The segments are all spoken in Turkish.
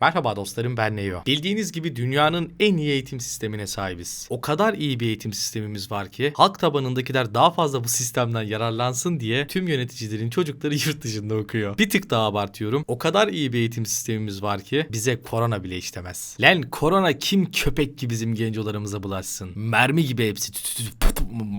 Merhaba dostlarım ben Neo. Bildiğiniz gibi dünyanın en iyi eğitim sistemine sahibiz. O kadar iyi bir eğitim sistemimiz var ki halk tabanındakiler daha fazla bu sistemden yararlansın diye tüm yöneticilerin çocukları yurt dışında okuyor. Bir tık daha abartıyorum. O kadar iyi bir eğitim sistemimiz var ki bize korona bile işlemez. Lan korona kim köpek ki bizim gencolarımıza bulaşsın? Mermi gibi hepsi. Tü tü tü pü pü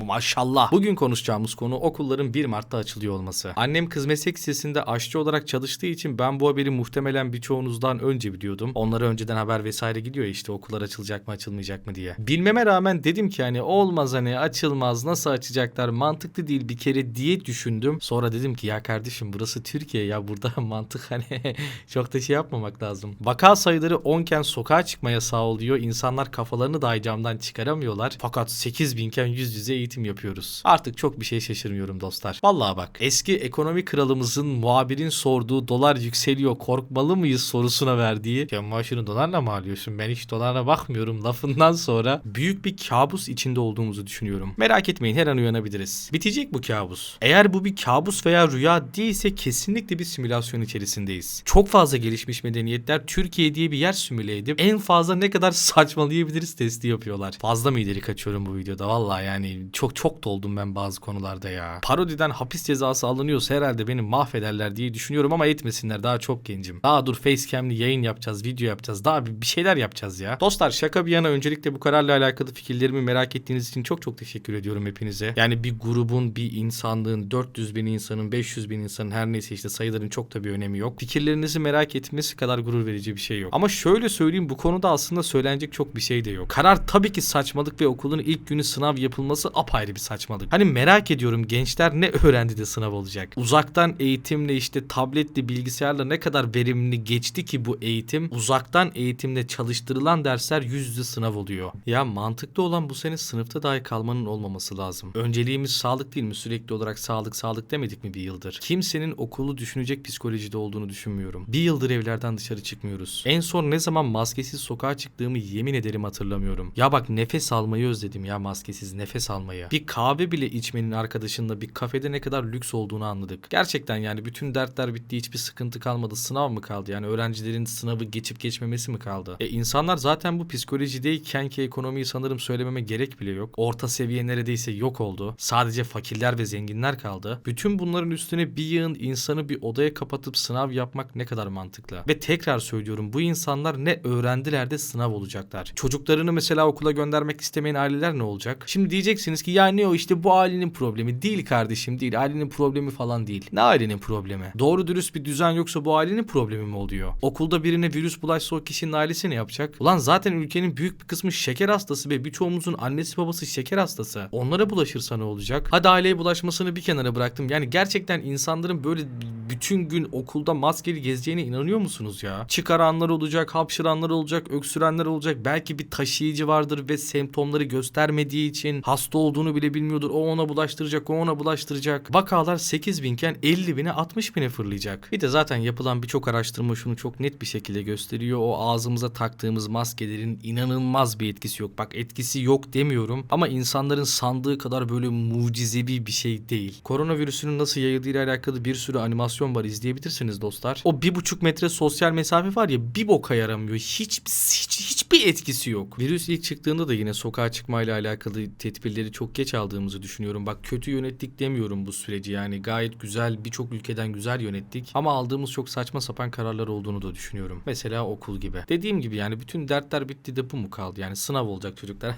Maşallah. Bugün konuşacağımız konu okulların 1 Mart'ta açılıyor olması. Annem kız meslek lisesinde aşçı olarak çalıştığı için ben bu haberi muhtemelen birçoğunuzdan önce biliyordum. Onlara önceden haber vesaire gidiyor işte okullar açılacak mı açılmayacak mı diye. Bilmeme rağmen dedim ki hani olmaz hani açılmaz nasıl açacaklar mantıklı değil bir kere diye düşündüm. Sonra dedim ki ya kardeşim burası Türkiye ya burada mantık hani çok da şey yapmamak lazım. Vaka sayıları 10 iken sokağa çıkma yasağı oluyor. İnsanlar kafalarını dahi çıkaramıyorlar. Fakat 8 binken yüz yüze eğitim yapıyoruz. Artık çok bir şey şaşırmıyorum dostlar. Vallahi bak eski ekonomi kralımızın muhabirin sorduğu dolar yükseliyor korkmalı mıyız sorusuna verdiği ya maaşını dolarla mı alıyorsun ben hiç dolarla bakmıyorum lafından sonra büyük bir kabus içinde olduğumuzu düşünüyorum. Merak etmeyin her an uyanabiliriz. Bitecek bu kabus. Eğer bu bir kabus veya rüya değilse kesinlikle bir simülasyon içerisindeyiz. Çok fazla gelişmiş medeniyetler Türkiye diye bir yer simüle edip en fazla ne kadar saçmalayabiliriz testi yapıyorlar. Fazla mı ileri kaçıyorum bu videoda valla yani çok çok doldum ben bazı konularda ya. Parodiden hapis cezası alınıyorsa herhalde beni mahvederler diye düşünüyorum ama etmesinler daha çok gencim. Daha dur facecam'li yayın yapacağız, video yapacağız. Daha bir şeyler yapacağız ya. Dostlar şaka bir yana öncelikle bu kararla alakalı fikirlerimi merak ettiğiniz için çok çok teşekkür ediyorum hepinize. Yani bir grubun, bir insanlığın, 400 bin insanın, 500 bin insanın her neyse işte sayıların çok da bir önemi yok. Fikirlerinizi merak etmesi kadar gurur verici bir şey yok. Ama şöyle söyleyeyim bu konuda aslında söylenecek çok bir şey de yok. Karar tabii ki saçmalık ve okulun ilk günü sınav yapılması apayrı bir saçmalık. Hani merak ediyorum gençler ne öğrendi de sınav olacak. Uzaktan eğitimle işte tabletle bilgisayarla ne kadar verimli geçti ki bu eğitim. Uzaktan eğitimle çalıştırılan dersler yüz yüze sınav oluyor. Ya mantıklı olan bu sene sınıfta dahi kalmanın olmaması lazım. Önceliğimiz sağlık değil mi? Sürekli olarak sağlık sağlık demedik mi bir yıldır? Kimsenin okulu düşünecek psikolojide olduğunu düşünmüyorum. Bir yıldır evlerden dışarı çıkmıyoruz. En son ne zaman maskesiz sokağa çıktığımı yemin ederim hatırlamıyorum. Ya bak nefes almayı özledim ya maskesiz nefes almayı. Bir kahve bile içmenin arkadaşınla bir kafede ne kadar lüks olduğunu anladık. Gerçekten yani bütün dertler bitti hiçbir sıkıntı kalmadı. Sınav mı kaldı? Yani öğrencilerin sınavı geçip geçmemesi mi kaldı? E insanlar zaten bu psikolojideyken ki ekonomiyi sanırım söylememe gerek bile yok. Orta seviye neredeyse yok oldu. Sadece fakirler ve zenginler kaldı. Bütün bunların üstüne bir yığın insanı bir odaya kapatıp sınav yapmak ne kadar mantıklı. Ve tekrar söylüyorum bu insanlar ne öğrendiler de sınav olacaklar. Çocuklarını mesela okula göndermek istemeyen aileler ne olacak? Şimdi diyeceksiniz ki ya ne o işte bu ailenin problemi. Değil kardeşim değil. Ailenin problemi falan değil. Ne ailenin problemi? Doğru dürüst bir düzen yoksa bu ailenin problemi mi oluyor? Okulda birine virüs bulaşsa o kişinin ailesi ne yapacak? Ulan zaten ülkenin büyük bir kısmı şeker hastası ve birçoğumuzun annesi babası şeker hastası. Onlara bulaşırsa ne olacak? Hadi aileye bulaşmasını bir kenara bıraktım. Yani gerçekten insanların böyle bütün gün okulda maskeli gezeceğine inanıyor musunuz ya? Çıkaranlar olacak, hapşıranlar olacak, öksürenler olacak. Belki bir taşıyıcı vardır ve semptomları göstermediği için hasta olduğunu bile bilmiyordur. O ona bulaştıracak, o ona bulaştıracak. Vakalar 8 binken 50 bine 60 bine fırlayacak. Bir de zaten yapılan birçok araştırma şunu çok net bir şekilde gösteriyor. O ağzımıza taktığımız maskelerin inanılmaz bir etkisi yok. Bak etkisi yok demiyorum ama insanların sandığı kadar böyle mucizevi bir şey değil. Koronavirüsünün nasıl yayıldığıyla alakalı bir sürü animasyon var izleyebilirsiniz dostlar. O bir buçuk metre sosyal mesafe var ya bir boka yaramıyor. Hiç, hiç hiçbir etkisi yok. Virüs ilk çıktığında da yine sokağa çıkmayla alakalı tedbirleri çok geç aldığımızı düşünüyorum. Bak kötü yönettik demiyorum bu süreci. Yani gayet güzel birçok ülkeden güzel yönettik. Ama aldığımız çok saçma sapan kararlar olduğunu da düşünüyorum. Mesela okul gibi. Dediğim gibi yani bütün dertler bitti de bu mu kaldı? Yani sınav olacak çocuklar.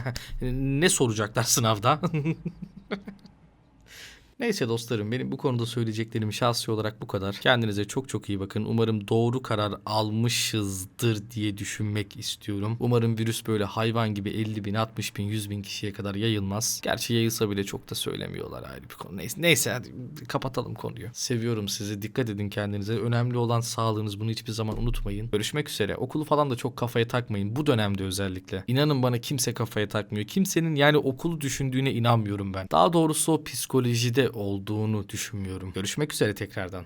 ne soracaklar sınavda? Neyse dostlarım benim bu konuda söyleyeceklerim şahsi olarak bu kadar. Kendinize çok çok iyi bakın. Umarım doğru karar almışızdır diye düşünmek istiyorum. Umarım virüs böyle hayvan gibi 50 bin, 60 bin, 100 bin kişiye kadar yayılmaz. Gerçi yayılsa bile çok da söylemiyorlar ayrı bir konu. Neyse, neyse hadi kapatalım konuyu. Seviyorum sizi. Dikkat edin kendinize. Önemli olan sağlığınız. Bunu hiçbir zaman unutmayın. Görüşmek üzere. Okulu falan da çok kafaya takmayın. Bu dönemde özellikle. İnanın bana kimse kafaya takmıyor. Kimsenin yani okulu düşündüğüne inanmıyorum ben. Daha doğrusu o psikolojide olduğunu düşünmüyorum. Görüşmek üzere tekrardan.